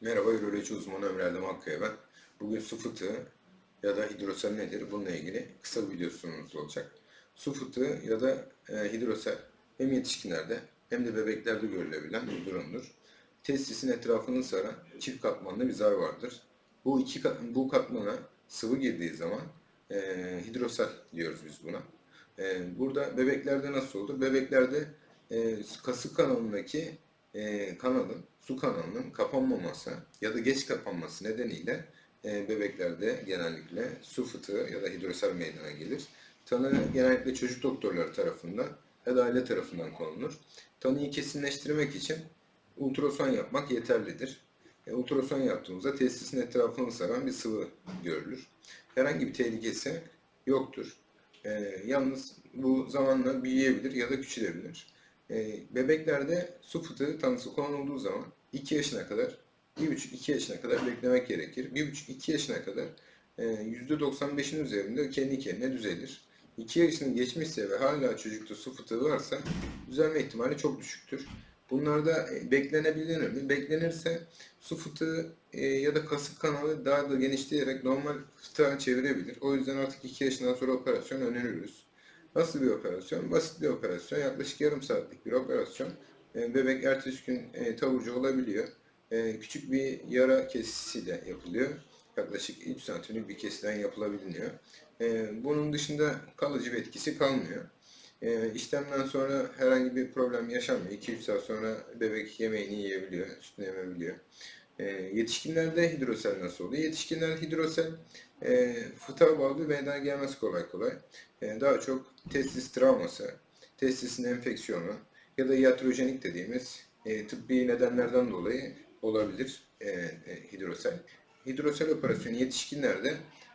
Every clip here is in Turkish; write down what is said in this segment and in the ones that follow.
Merhaba, üroloji uzmanı Ömer Erdem Akkaya ben. Bugün su fıtığı ya da hidrosel nedir bununla ilgili kısa bir video sunumumuz olacak. Su fıtığı ya da e, hidrosel hem yetişkinlerde hem de bebeklerde görülebilen bir durumdur. Testisin etrafını saran çift katmanlı bir zar vardır. Bu iki bu katmana sıvı girdiği zaman e, hidrosel diyoruz biz buna. E, burada bebeklerde nasıl olur? Bebeklerde e, kasık kanalındaki e, kanalın, su kanalının kapanmaması ya da geç kapanması nedeniyle e, bebeklerde genellikle su fıtığı ya da hidrosel meydana gelir. Tanı genellikle çocuk doktorları tarafından ya da aile tarafından konulur. Tanıyı kesinleştirmek için ultrason yapmak yeterlidir. E, ultrason yaptığımızda testisin etrafını saran bir sıvı görülür. Herhangi bir tehlikesi yoktur. E, yalnız bu zamanla büyüyebilir ya da küçülebilir. E, bebeklerde su fıtığı tanısı konulduğu zaman 2 yaşına kadar, 1,5-2 yaşına kadar beklemek gerekir. 1,5-2 yaşına kadar e, %95'in üzerinde kendi kendine düzelir. 2 yaşını geçmişse ve hala çocukta su fıtığı varsa düzelme ihtimali çok düşüktür. Bunlarda e, beklenebilir mi? Beklenirse su fıtığı e, ya da kasık kanalı daha da genişleyerek normal fıtığa çevirebilir. O yüzden artık 2 yaşından sonra operasyon öneriyoruz. Nasıl bir operasyon? Basit bir operasyon. Yaklaşık yarım saatlik bir operasyon. E, Bebek ertesi gün e, taburcu olabiliyor. E, Küçük bir yara kesisiyle yapılıyor. Yaklaşık 3 santimlik bir kesiden yapılabiliyor. Bunun dışında kalıcı bir etkisi kalmıyor. İşlemden sonra herhangi bir problem yaşanmıyor. 2-3 saat sonra bebek yemeğini yiyebiliyor, sütünü emebiliyor. E, yetişkinlerde hidrosel nasıl oluyor? Yetişkinler hidrosel e, fıtığa bağlı meydana gelmez kolay kolay. E, daha çok testis travması, testisin enfeksiyonu ya da iatrojenik dediğimiz e, tıbbi nedenlerden dolayı olabilir e, e, hidrosel. Hidrosel operasyonu yetişkinlerde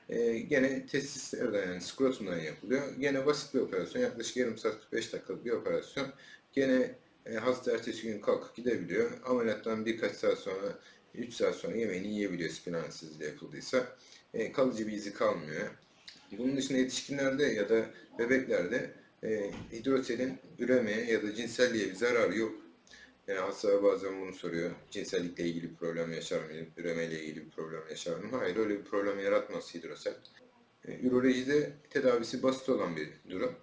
e, gene testislerden yani skrotumdan yapılıyor. Gene basit bir operasyon. Yaklaşık yarım saat 45 dakikalık bir operasyon. Gene e, hasta ertesi gün kalkıp gidebiliyor. Ameliyattan birkaç saat sonra 3 saat sonra yemeğini yiyebiliyor spinal anestezide yapıldıysa. E, kalıcı bir izi kalmıyor. Bunun dışında yetişkinlerde ya da bebeklerde e, hidroselin üremeye ya da cinselliğe bir zararı yok. Yani hastalar bazen bunu soruyor. Cinsellikle ilgili bir problem yaşar mı? Üremeyle ilgili bir problem yaşar mı? Hayır öyle bir problem yaratmaz hidrosel. E, ürolojide tedavisi basit olan bir durum.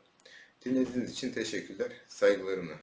Dinlediğiniz için teşekkürler. Saygılarımla.